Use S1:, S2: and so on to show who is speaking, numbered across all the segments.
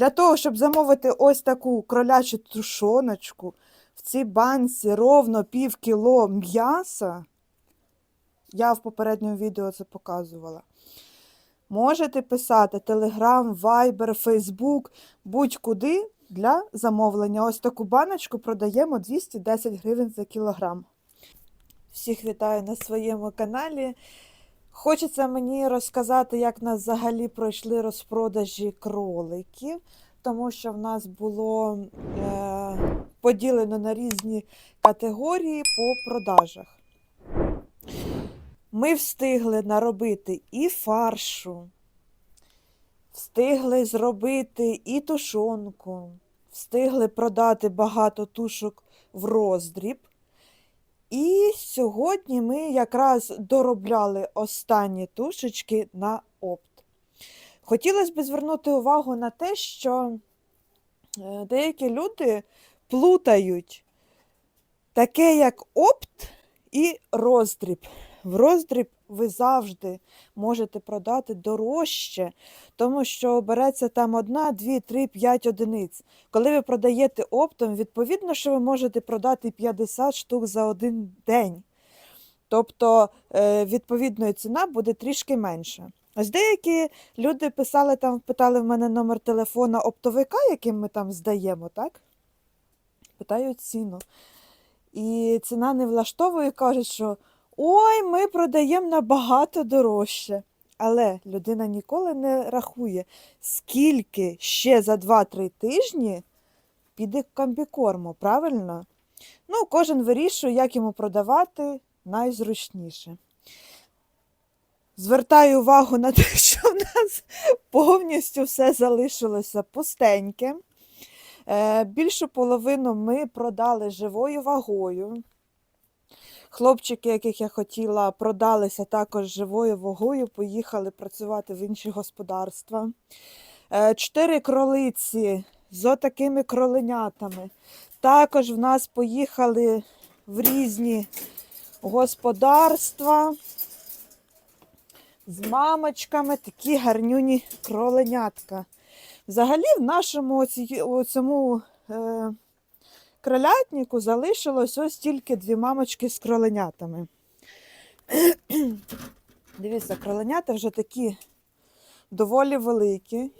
S1: Для того, щоб замовити ось таку кролячу тушоночку, в цій банці ровно пів кіло м'яса, я в попередньому відео це показувала. Можете писати Telegram, Viber, Facebook, будь-куди для замовлення. Ось таку баночку продаємо 210 гривень за кілограм. Всіх вітаю на своєму каналі. Хочеться мені розказати, як нас взагалі пройшли розпродажі кроликів, тому що в нас було е, поділено на різні категорії по продажах. Ми встигли наробити і фаршу, встигли зробити і тушонку, встигли продати багато тушок в роздріб. І сьогодні ми якраз доробляли останні тушечки на опт. Хотілося б звернути увагу на те, що е, деякі люди плутають таке, як опт і роздріб. В роздріб ви завжди можете продати дорожче, тому що береться там одна, дві, три, п'ять одиниць. Коли ви продаєте оптом, відповідно, що ви можете продати 50 штук за один день. Тобто, е, відповідно, ціна буде трішки менша. Ось деякі люди писали там, питали в мене номер телефона оптовика, яким ми там здаємо, так? Питають ціну. І ціна не влаштовує, кажуть, що ой, ми продаємо набагато дорожче. Але людина ніколи не рахує, скільки ще за 2-3 тижні піде комбікорму, правильно? Ну, кожен вирішує, як йому продавати найзручніше. Звертаю увагу на те, що в нас повністю все залишилося пустеньке. Е, Більшу половину ми продали живою вагою. Хлопчики, яких я хотіла, продалися також живою вагою, поїхали працювати в інші господарства. Е, Чотири кролиці з отакими кроленятами. Також в нас поїхали в різні господарства з мамочками такі гарнюні кроленятка. Взагалі, в нашому оцьому е, кролятнику залишилось ось тільки дві мамочки з кроленятами. Дивіться, кроленята вже такі доволі великі.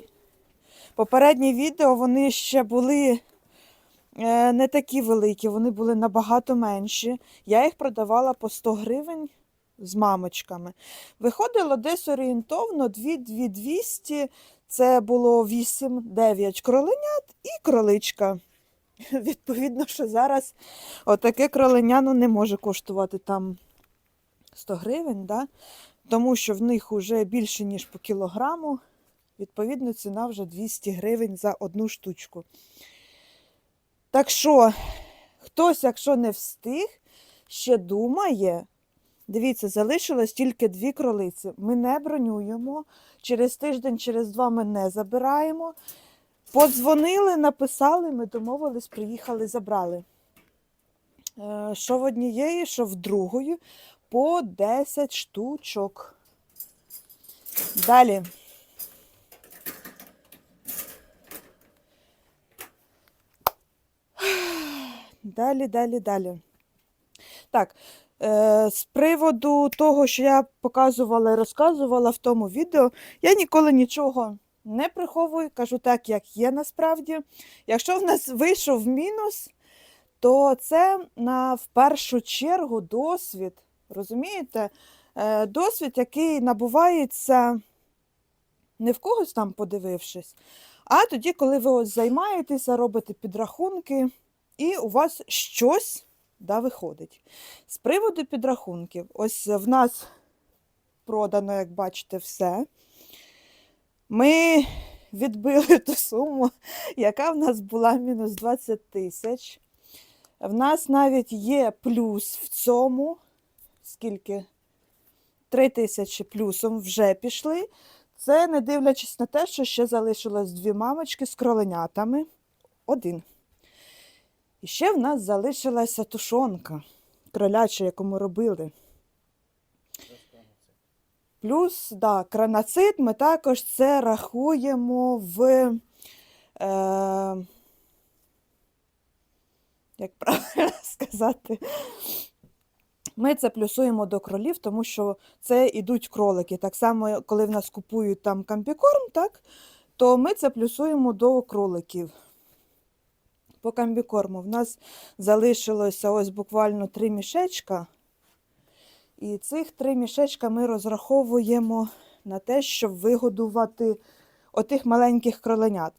S1: Попереднє відео вони ще були е, не такі великі, вони були набагато менші. Я їх продавала по 100 гривень з мамочками. Виходило десь орієнтовно 2-200, це було 8-9 кроленят і кроличка. Відповідно, що зараз отаке кроленя ну, не може коштувати там 100 гривень, да? тому що в них вже більше, ніж по кілограму. Відповідно, ціна вже 200 гривень за одну штучку. Так що, хтось, якщо не встиг, ще думає, дивіться, залишилось тільки дві кролиці. Ми не бронюємо. Через тиждень, через два ми не забираємо. Подзвонили, написали, ми домовились, приїхали, забрали. Е, Що в однієї, що в другої, по 10 штучок. Далі. Далі, далі, далі. Так, е, з приводу того, що я показувала і розказувала в тому відео, я ніколи нічого не приховую, кажу так, як є насправді. Якщо в нас вийшов мінус, то це на в першу чергу досвід. Розумієте? Е, Досвід, який набувається не в когось там подивившись, а тоді, коли ви ось займаєтеся, робите підрахунки, і у вас щось да, виходить. З приводу підрахунків, ось в нас продано, як бачите, все. Ми відбили ту суму, яка в нас була мінус 20 тисяч. В нас навіть є плюс в цьому, скільки 3 тисячі плюсом вже пішли. Це не дивлячись на те, що ще залишилось дві мамочки з кроленятами. Один. І ще в нас залишилася тушонка кроляча, яку ми робили. Плюс, да, кранацит ми також це рахуємо в Е, як правильно сказати? Ми це плюсуємо до кролів, тому що це йдуть кролики. Так само, коли в нас купують там камбікорм, так, то ми це плюсуємо до кроликів. По камбікорму в нас залишилося ось буквально три мішечка. І цих три мішечка ми розраховуємо на те, щоб вигодувати отих маленьких кроленят.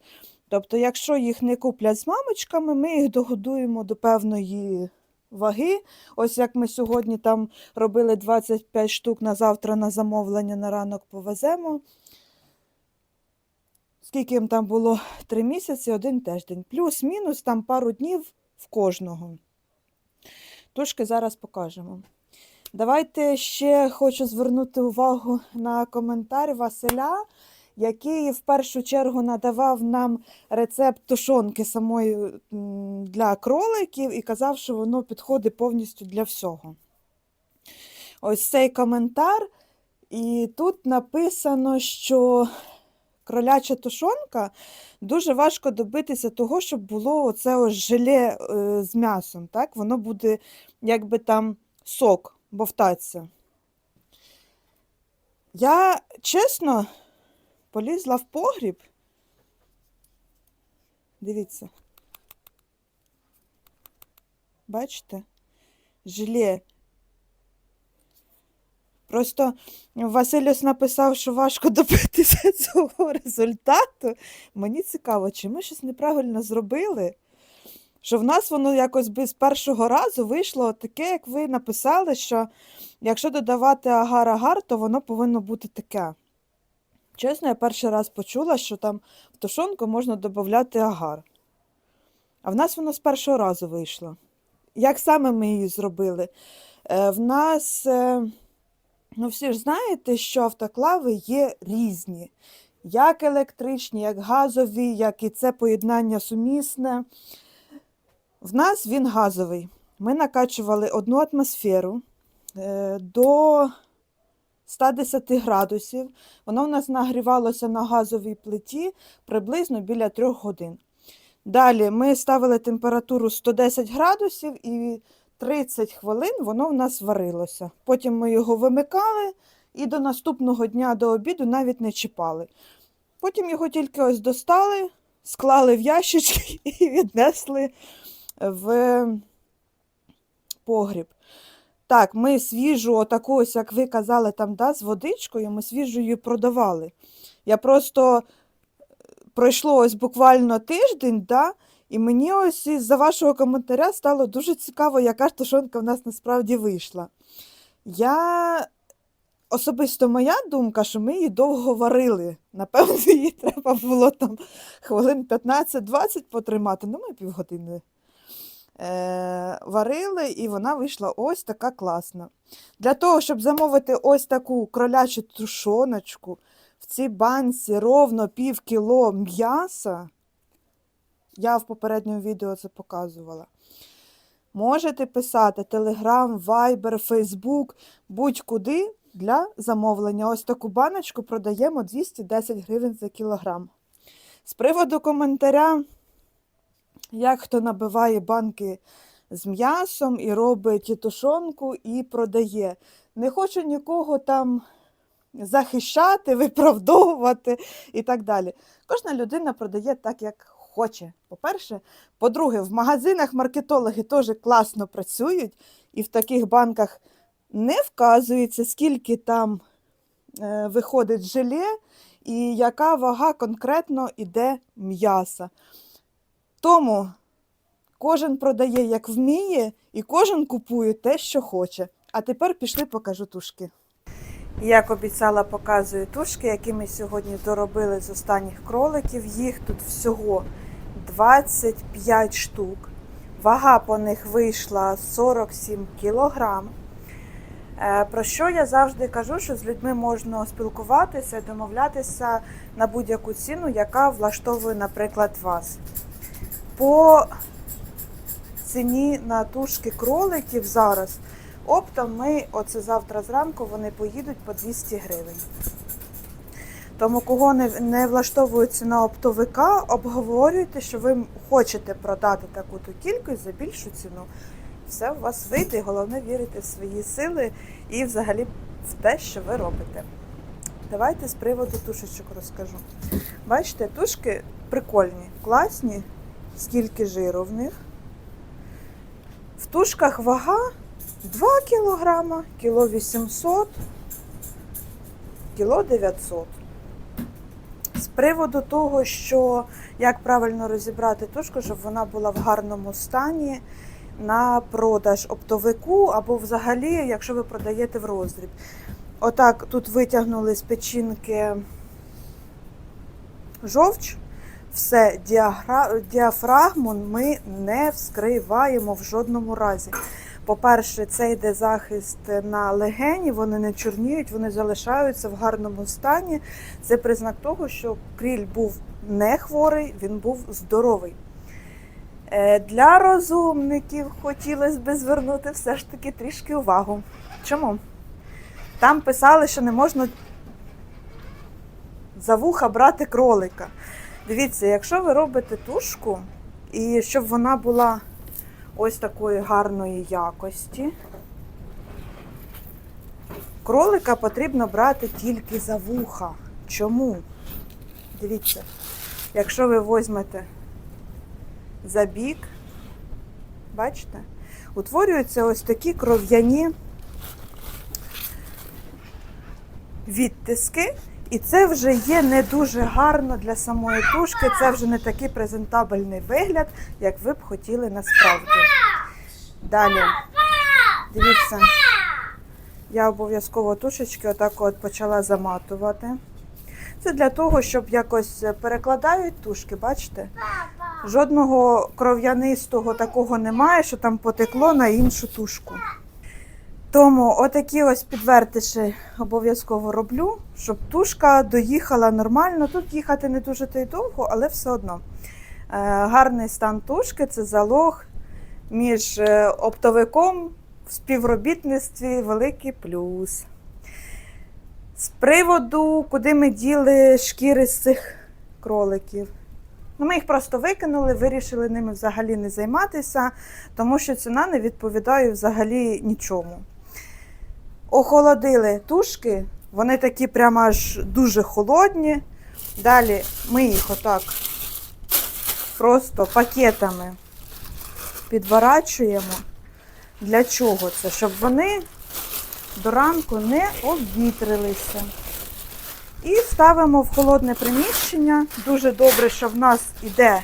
S1: Тобто, якщо їх не куплять з мамочками, ми їх догодуємо до певної ваги. Ось як ми сьогодні там робили 25 штук на завтра на замовлення, на ранок повеземо. Скільки їм там було? Три місяці, один тиждень. Плюс-мінус там пару днів в кожного. Тушки зараз покажемо. Давайте ще хочу звернути увагу на коментар Василя, який в першу чергу надавав нам рецепт тушонки самої для кроликів і казав, що воно підходить повністю для всього. Ось цей коментар. І тут написано, що кроляча тушонка дуже важко добитися того, щоб було оце ось желе е, з м'ясом. Так? Воно буде якби там сок бовтатися. Я чесно полізла в погріб. Дивіться. Бачите? Желе. Просто Василюс написав, що важко добитися цього результату. Мені цікаво, чи ми щось неправильно зробили, що в нас воно якось би з першого разу вийшло таке, як ви написали, що якщо додавати агар-агар, то воно повинно бути таке. Чесно, я перший раз почула, що там в тушонку можна додати агар. А в нас воно з першого разу вийшло. Як саме ми її зробили? Е, в нас, е, ну всі ж знаєте, що автоклави є різні. Як електричні, як газові, як і це поєднання сумісне. В нас він газовий. Ми накачували одну атмосферу е, до 110 градусів. Воно в нас нагрівалося на газовій плиті приблизно біля 3 годин. Далі ми ставили температуру 110 градусів і 30 хвилин воно в нас варилося. Потім ми його вимикали і до наступного дня до обіду навіть не чіпали. Потім його тільки ось достали, склали в ящички і віднесли в погріб. Так, ми свіжу, отаку ось, як ви казали, там, да, з водичкою, ми свіжу її продавали. Я просто е, пройшло ось буквально тиждень, да, і мені ось із-за вашого коментаря стало дуже цікаво, яка ж тушонка в нас насправді вийшла. Я особисто моя думка, що ми її довго варили. Напевно, її треба було там хвилин 15-20 потримати, ну ми півгодини варили, і вона вийшла ось така класна. Для того, щоб замовити ось таку кролячу тушоночку, в цій банці ровно пів кіло м'яса, я в попередньому відео це показувала. Можете писати Telegram, Viber, Facebook, будь-куди для замовлення. Ось таку баночку продаємо 210 гривень за кілограм. З приводу коментаря, як хто набиває банки з м'ясом і робить тушонку і продає. Не хочу нікого там захищати, виправдовувати і так далі. Кожна людина продає так, як хоче. По-перше, по-друге, в магазинах маркетологи теж класно працюють, і в таких банках не вказується, скільки там е, виходить желе і яка вага конкретно іде м'яса. Тому кожен продає, як вміє, і кожен купує те, що хоче. А тепер пішли, покажу тушки. Як обіцяла, показую тушки, які ми сьогодні доробили з останніх кроликів. Їх тут всього 25 штук. Вага по них вийшла 47 кілограм. Е, Про що я завжди кажу, що з людьми можна спілкуватися, домовлятися на будь-яку ціну, яка влаштовує, наприклад, вас. По ціні на тушки кроликів зараз оптом ми, оце завтра зранку, вони поїдуть по 200 гривень. Тому кого не, не влаштовує ціна оптовика, обговорюйте, що ви хочете продати таку-то кількість за більшу ціну. Все у вас вийде, головне вірити в свої сили і взагалі в те, що ви робите. Давайте з приводу тушечок розкажу. Бачите, тушки прикольні, класні, скільки жиру в них. В тушках вага 2 кг, кіло 800, кіло 900. З приводу того, що як правильно розібрати тушку, щоб вона була в гарному стані на продаж оптовику або взагалі, якщо ви продаєте в роздріб. Отак тут витягнули з печінки жовч. Все, діафрагму ми не вскриваємо в жодному разі. По-перше, це йде захист на легені, вони не чорніють, вони залишаються в гарному стані. Це признак того, що кріль був не хворий, він був здоровий. Е, Для розумників хотілося б звернути все ж таки трішки увагу. Чому? Там писали, що не можна за вуха брати кролика. Дивіться, якщо ви робите тушку, і щоб вона була ось такої гарної якості, кролика потрібно брати тільки за вуха. Чому? Дивіться, якщо ви візьмете за бік, бачите, утворюються ось такі кров'яні відтиски, і це вже є не дуже гарно для самої тушки, це вже не такий презентабельний вигляд, як ви б хотіли насправді. Далі, дивіться, я обов'язково тушечки отак от почала заматувати. Це для того, щоб якось перекладають тушки, бачите? Жодного кров'янистого такого немає, що там потекло на іншу тушку. Тому отакі ось підвертиші обов'язково роблю, щоб тушка доїхала нормально. Тут їхати не дуже то й довго, але все одно. Е, Гарний стан тушки це залог між е, оптовиком в співробітництві великий плюс. З приводу, куди ми діли шкіри з цих кроликів. Ну, ми їх просто викинули, вирішили ними взагалі не займатися, тому що ціна не відповідає взагалі нічому. Охолодили тушки, вони такі прямо аж дуже холодні. Далі ми їх отак просто пакетами підворачуємо. Для чого це? Щоб вони до ранку не обвітрилися. І ставимо в холодне приміщення. Дуже добре, що в нас іде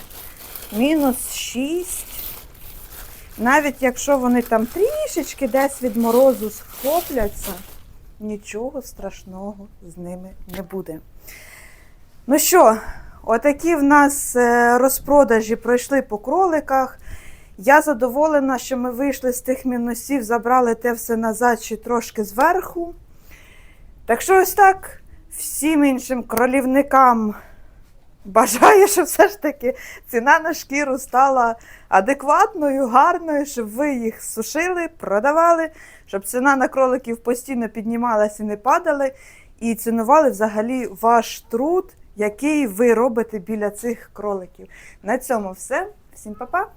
S1: мінус 6. Навіть якщо вони там трішечки десь від морозу схопляться, нічого страшного з ними не буде. Ну що, отакі в нас е, розпродажі пройшли по кроликах. Я задоволена, що ми вийшли з тих мінусів, забрали те все назад чи трошки зверху. Так що ось так всім іншим кролівникам бажаю, щоб все ж таки ціна на шкіру стала адекватною, гарною, щоб ви їх сушили, продавали, щоб ціна на кроликів постійно піднімалася і не падала, і цінували взагалі ваш труд, який ви робите біля цих кроликів. На цьому все. Всім па-па!